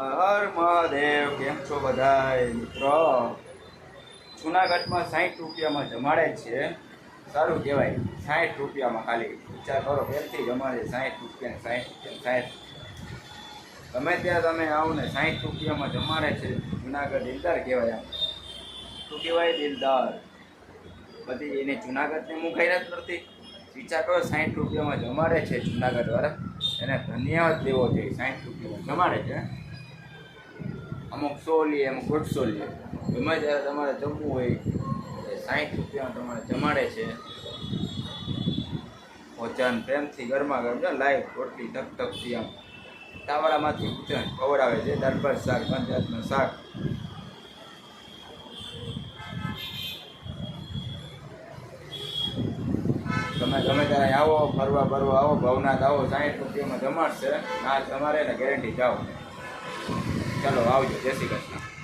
હર મહાદેવ, કેમ છો બધાય? મિત્રો, જુનાગઢમાં સાઠ રૂપિયામાં જમાડે છે. સારું કહેવાય. સાઠ રૂપિયામાં ખાલી વિચાર કરો પહેલથી જમાડે સાઠ રૂપિયા સાઠ રૂપિયા સાઠ ગમે ત્યાં તમે આવો ને સાઠ રૂપિયામાં જમાડે છે. જુનાગઢ દિલદાર કહેવાય આમ. શું કહેવાય દિલદાર? બધી એને જુનાગઢની મુખાઈ જ નથી. વિચાર કરો સાઠ રૂપિયામાં જમાડે છે જુનાગઢ વાળા એને ધન્યવાદ દેવો જોઈએ. સાઠ રૂપિયામાં જમાડે છે. અમુક સો લઈએ અમુક દોઢસો લઈએ ગમે ત્યારે તમારે જમવું હોય સાઠ રૂપિયામાં તમારે જમાડે છે. ભોજન પ્રેમથી ગરમા ગરમ લાઈવ રોટલી ધક ધકથી આમ તાવડામાંથી ભોજન ખવડાવે છે. દાળ શાક પંચાયતનું શાક. તમે ગમે ત્યારે આવો, ફરવા ફરવા આવો, ભવનાથ આવો સાઠ રૂપિયામાં જમાડશે. ના, તમારે ને ગેરંટી જાઓ ચાલો આવજો જય કૃષ્ણ